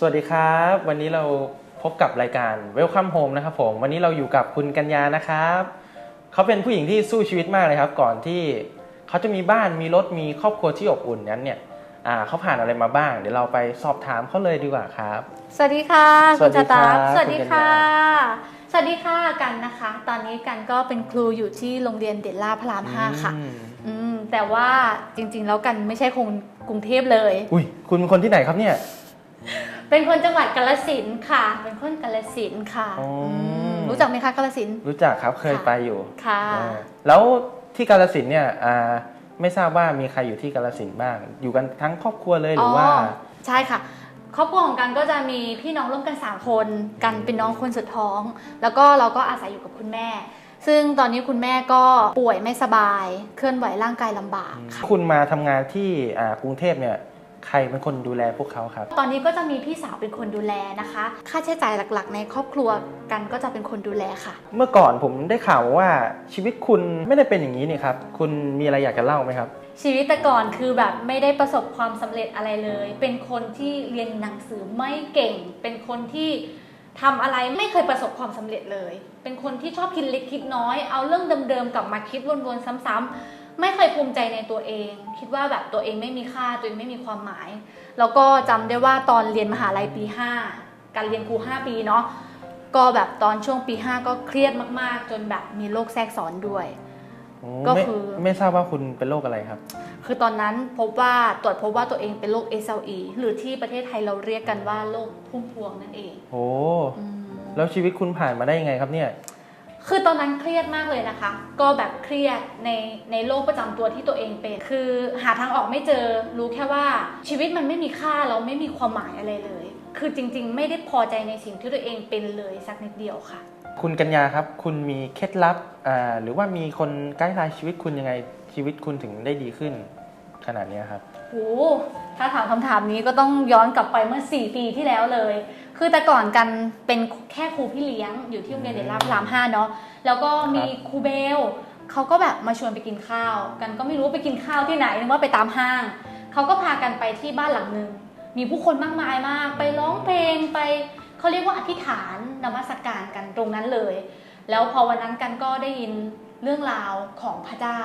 สวัสดีครับ วันนี้เราพบกับรายการ Welcome Home นะครับผม วันนี้เราอยู่กับคุณกัญญานะครับ เขาเป็นผู้หญิงที่สู้ชีวิตมากเลยครับ ก่อนที่เขาจะมีบ้านมีรถมีครอบครัวที่อบอุ่นนั้นเนี่ย อ่าเขาผ่านอะไรมาบ้าง เดี๋ยวเราไปสอบถามเขาเลยดีกว่าครับ สวัสดีค่ะสวัสดีณชะตาครับสวัสดีค่ะคุณกัญญสวัสดีค่ะกันนะคะ ตอนนี้กันก็เป็นครูอยู่ที่โรงเรียนเดลล่าพระรามห้าค่ะอืมอืมแต่ว่าจริง ๆ แล้วกันไม่ใช่คนกรุงเทพเลย อุ้ยคุณเป็นคนที่ไหนครับเนี่ย เป็นคนจังหวัดกาฬสินธุ์ค่ะ เป็นคนกาฬสินธุ์ค่ะอ๋ออื มรู้จักไหมคะกาฬสินธุ์ รู้จักครับเคยค่ะ ไปอยู่ค่ะ อ่าแล้วที่กาลสินธุ์เนี่ยอ่า ไม่ทราบว่ามีใครอยู่ที่กาลสินธุ์บ้าง อยู่กันทั้งครอบครัวเลยหรือว่า ใช่ค่ะครอบครัวของกันก็จะมีพี่น้องร่วมกัน3คนกันเป็นน้องคนสุดท้อง แล้วก็เราก็อาศัยอยู่กับคุณแม่ ซึ่งตอนนี้คุณแม่ก็ป่วยไม่สบาย เคลื่อนไหวร่างกายลำบากค่ะคุณมาทำงานที่อ่ากรุงเทพเนี่ย ใครเป็นคนดูแลพวกเขาครับ ตอนนี้ก็จะมีพี่สาวเป็นคนดูแลนะคะ ค่าใช้จ่ายหลักๆ ในครอบครัวกันก็จะเป็นคนดูแลค่ะ เมื่อก่อนผมได้ข่าวมาว่าชีวิตคุณไม่ได้เป็นอย่างนี้นี่ครับ คุณมีอะไรอยากจะเล่าไหมครับ ชีวิตแต่ก่อนคือแบบไม่ได้ประสบความสำเร็จอะไรเลย เป็นคนที่เรียนหนังสือไม่เก่ง เป็นคนที่ทำอะไรไม่เคยประสบความสำเร็จเลย เป็นคนที่ชอบคิดเล็กคิดน้อย เอาเรื่องเดิมๆกลับมาคิดวนๆซ้ำๆ ไม่เคยภูมิใจในตัวเอง คิดว่าแบบตัวเองไม่มีค่าตัวเองไม่มีความหมาย แล้วก็จำได้ว่าตอนเรียนมหาลัยปี 5 การเรียนครู 5 ปีเนาะก็แบบตอนช่วงปี 5 ก็เครียดมากๆ จนแบบมีโรคแทรกซ้อนด้วยโอ้ก็ไม่คือไม่ทราบว่าคุณเป็นโรคอะไรครับ คือตอนนั้นพบว่าตรวจพบว่าตัวเองเป็นโรค SLE หรือที่ประเทศไทยเราเรียกกันว่าโรคพุ่มพวงนั่นเอง โอ้อืมแล้วชีวิตคุณผ่านมาได้ยังไงครับเนี่ย คือตอนนั้นเครียดมากเลยนะคะ ก็แบบเครียดในในโรคประจำตัวที่ตัวเองเป็น คือหาทางออกไม่เจอ รู้แค่ว่าชีวิตมันไม่มีค่าเราไม่มีความหมายอะไรเลย คือจริง ๆ ไม่ได้พอใจในสิ่งที่ตัวเองเป็นเลยสักนิดเดียวค่ะ คุณกัญญาครับ คุณมีเคล็ดลับอ่าหรือว่ามีคนใกล้ทายชีวิตคุณยังไงชีวิตคุณถึงได้ดีขึ้น ขนาดเนี้ยครับโห ถ้าถามคำถามนี้ก็ต้องย้อนกลับไปเมื่อ 4 ปีที่แล้วเลย คือแต่ก่อนกันเป็นแค่ครูพี่เลี้ยงอยู่ที่โรงเรียนเดลลาพระรามห้าเนาะแล้วก็มีครูเบลเขาก็แบบมาชวนไปกินข้าว กันก็ไม่รู้ว่าไปกินข้าวที่ไหนนึกว่าไปตามห้างเขาก็พากันไปที่บ้านหลังหนึ่งมีผู้คนมากมายมาก ไปร้องเพลงไปเขาเรียกว่าอธิษฐานนมัสการกันตรงนั้นเลย แล้วพอวันนั้นกันก็ได้ยินเรื่องราวของพระเจ้า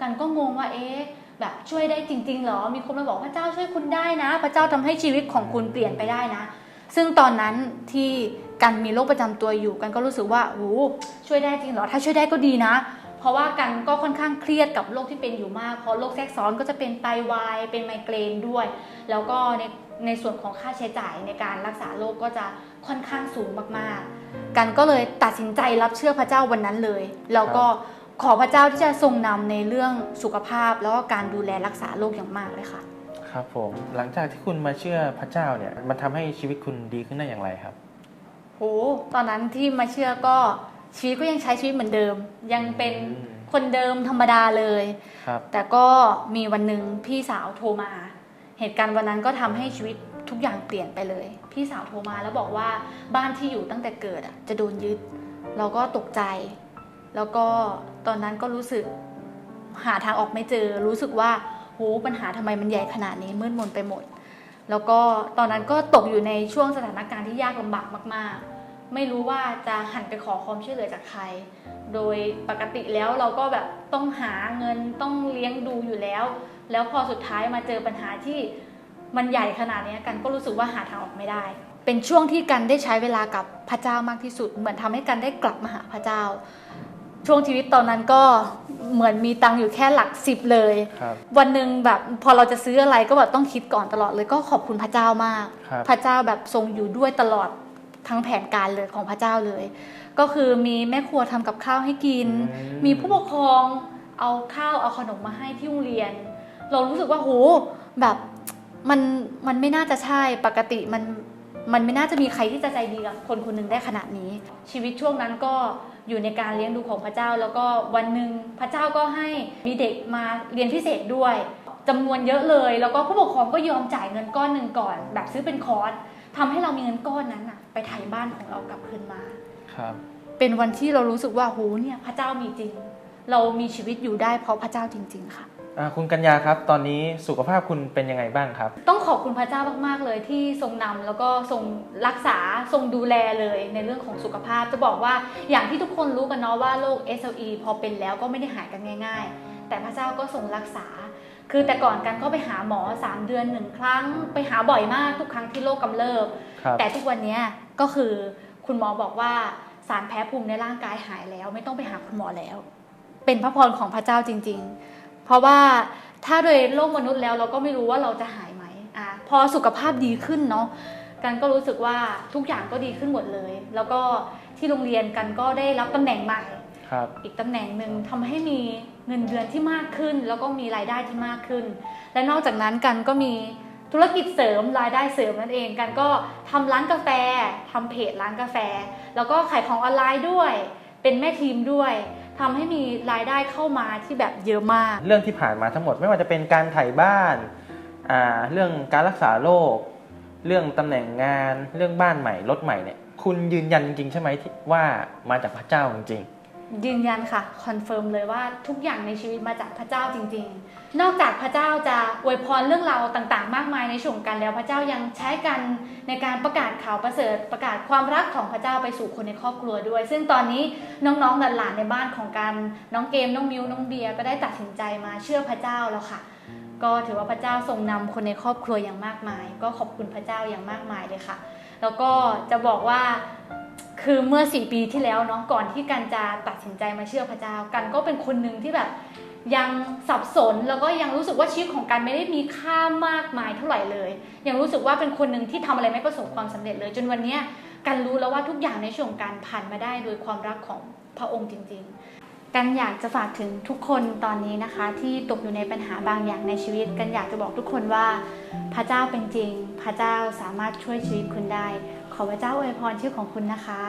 กันก็งงว่าเอ๊ะ แบบช่วยได้จริงๆหรอ มีคนมาบอกพระเจ้าช่วยคุณได้นะ พระเจ้าทำให้ชีวิตของคุณเปลี่ยนไปได้นะ ซึ่งตอนนั้นที่กันมีโรคประจำตัวอยู่กันก็รู้สึกว่าโอ้ช่วยได้จริงหรอ ถ้าช่วยได้ก็ดีนะ เพราะว่ากันก็ค่อนข้างเครียดกับโรคที่เป็นอยู่มาก เพราะโรคแทรกซ้อนก็จะเป็นไตวาย เป็นไมเกรนด้วย แล้วก็ในในส่วนของค่าใช้จ่ายในการรักษาโรคก็จะค่อนข้างสูงมากๆ กันก็เลยตัดสินใจรับเชื่อพระเจ้าวันนั้นเลย แล้วก็ ขอพระเจ้าที่จะทรงนำในเรื่องสุขภาพแล้วก็การดูแลรักษาโรคอย่างมากเลยค่ะ ครับผมหลังจากที่คุณมาเชื่อพระเจ้าเนี่ยมันทำให้ชีวิตคุณดีขึ้นได้อย่างไรครับ โห ตอนนั้นที่มาเชื่อก็ชีวิตก็ยังใช้ชีวิตเหมือนเดิม ยังเป็นอืม คนเดิมธรรมดาเลย ครับแต่ก็มีวันหนึ่งพี่สาวโทรมา เหตุการณ์วันนั้นก็ทำให้ชีวิตทุกอย่างเปลี่ยนไปเลย พี่สาวโทรมาแล้วบอกว่าบ้านที่อยู่ตั้งแต่เกิดอะจะโดนยึด เราก็ตกใจ แล้วก็ตอนนั้นก็รู้สึกหาทางออกไม่เจอ รู้สึกว่าโหปัญหาทำไมมันใหญ่ขนาดนี้มืดมนไปหมด แล้วก็ตอนนั้นก็ตกอยู่ในช่วงสถานการณ์ที่ยากลำบากมาก ๆ ไม่รู้ว่าจะหันไปขอความช่วยเหลือจากใคร โดยปกติแล้วเราก็แบบต้องหาเงินต้องเลี้ยงดูอยู่แล้ว แล้วพอสุดท้ายมาเจอปัญหาที่มันใหญ่ขนาดนี้กันก็รู้สึกว่าหาทางออกไม่ได้ เป็นช่วงที่กันได้ใช้เวลากับพระเจ้ามากที่สุด เหมือนทำให้กันได้กลับมาหาพระเจ้า ช่วงชีวิตตอนนั้นก็เหมือนมีตังค์อยู่แค่หลักสิบเลย ครับ วันหนึ่งแบบพอเราจะซื้ออะไรก็แบบต้องคิดก่อนตลอดเลยก็ขอบคุณพระเจ้ามาก ครับ พระเจ้าแบบทรงอยู่ด้วยตลอดทั้งแผนการเลยของพระเจ้าเลย ก็คือมีแม่ครัวทำกับข้าวให้กินอืมมีผู้ปกครองเอาข้าวเอาขนมมาให้ที่โรงเรียน เรารู้สึกว่าโหแบบมันมันไม่น่าจะใช่ปกติมัน มันไม่น่าจะมีใครที่จะใจดีกับคนคนหนึ่งได้ขนาดนี้ ชีวิตช่วงนั้นก็อยู่ในการเลี้ยงดูของพระเจ้า แล้วก็วันหนึ่งพระเจ้าก็ให้มีเด็กมาเรียนพิเศษด้วยจำนวนเยอะเลย แล้วก็ผู้ปกครองก็ยอมจ่ายเงินก้อนหนึ่งก่อน แบบซื้อเป็นคอร์สทำให้เรามีเงินก้อนนั้นอะไปไถ่บ้านของเรากลับคืนมาครับ เป็นวันที่เรารู้สึกว่าโหเนี่ยพระเจ้ามีจริง เรามีชีวิตอยู่ได้เพราะพระเจ้าจริง ๆ ค่ะ อ่าคุณกัญญาครับ ตอนนี้สุขภาพคุณเป็นยังไงบ้างครับ ต้องขอบคุณพระเจ้ามากๆเลยที่ทรงนำแล้วก็ทรงรักษาทรงดูแลเลยในเรื่องของสุขภาพ จะบอกว่าอย่างที่ทุกคนรู้กันเนาะว่าโรค SLE พอเป็นแล้วก็ไม่ได้หายกันง่าย ๆ แต่พระเจ้าก็ทรงรักษา คือแต่ก่อนกันก็ไปหาหมอ 3 เดือนหนึ่งครั้ง ไปหาบ่อยมากทุกครั้งที่โรคกำเริบ ครับ แต่ทุกวันเนี้ยก็คือคุณหมอบอกว่าสารแพ้ภูมิในร่างกายหายแล้ว ไม่ต้องไปหาคุณหมอแล้ว เป็นพระพรของพระเจ้าจริง ๆ เพราะว่าถ้าโดยโลกมนุษย์แล้วเราก็ไม่รู้ว่าเราจะหายไหมอะพอสุขภาพดีขึ้นเนาะกันก็รู้สึกว่าทุกอย่างก็ดีขึ้นหมดเลย แล้วก็ที่โรงเรียนกันก็ได้รับตำแหน่งใหม่ครับอีกตำแหน่งหนึ่งทำให้มีเงินเดือนที่มากขึ้น แล้วก็มีรายได้ที่มากขึ้น และนอกจากนั้นกันก็มีธุรกิจเสริมรายได้เสริมนั่นเองกันก็ทำร้านกาแฟทำเพจร้านกาแฟ แล้วก็ขายของออนไลน์ด้วย เป็นแม่ทีมด้วย ทำให้มีรายได้เข้ามาที่แบบเยอะมาก เรื่องที่ผ่านมาทั้งหมดไม่ว่าจะเป็นการถ่ายบ้านาเรื่องการรักษาโรค เรื่องตำแหน่งงาน เรื่องบ้านใหม่รถใหม่เนี่ย คุณยืนยันจริงใช่ไหมที่ว่ามาจากพระเจ้าจริง ยืนยันค่ะคอนเฟิร์มเลยว่าทุกอย่างในชีวิตมาจากพระเจ้าจริง ๆ นอกจากพระเจ้าจะอวยพรเรื่องราวต่างๆ มากมายในช่วงกันแล้วพระเจ้ายังใช้กันในการประกาศข่าวประเสริฐประกาศความรักของพระเจ้าไปสู่คนในครอบครัวด้วย ซึ่งตอนนี้น้องๆหลานๆในบ้านของกันน้องเกมน้องมิวน้องเบียร์ก็ได้ตัดสินใจมาเชื่อพระเจ้าแล้วค่ะ ก็ถือว่าพระเจ้าทรงนำคนในครอบครัวอย่างมากมาย ก็ขอบคุณพระเจ้าอย่างมากมายเลยค่ะ แล้วก็จะบอกว่า คือเมื่อสี่ปีที่แล้วเนาะก่อนที่กันจะตัดสินใจมาเชื่อพระเจ้ากันก็เป็นคนหนึ่งที่แบบยังสับสนแล้วก็ยังรู้สึกว่าชีวิตของกันไม่ได้มีค่ามากมายเท่าไหร่เลย ยังรู้สึกว่าเป็นคนหนึ่งที่ทำอะไรไม่ประสบความสำเร็จเลย จนวันนี้กันรู้แล้วว่าทุกอย่างในช่วงการผ่านมาได้โดยความรักของพระองค์จริง ๆ กันอยากจะฝากถึงทุกคนตอนนี้นะคะ ที่ตกอยู่ในปัญหาบางอย่างในชีวิต กันอยากจะบอกทุกคนว่า พระเจ้าเป็นจริง พระเจ้าสามารถช่วยชีวิตคุณได้ ขอพระเจ้าอวยพรชื่อของคุณนะคะ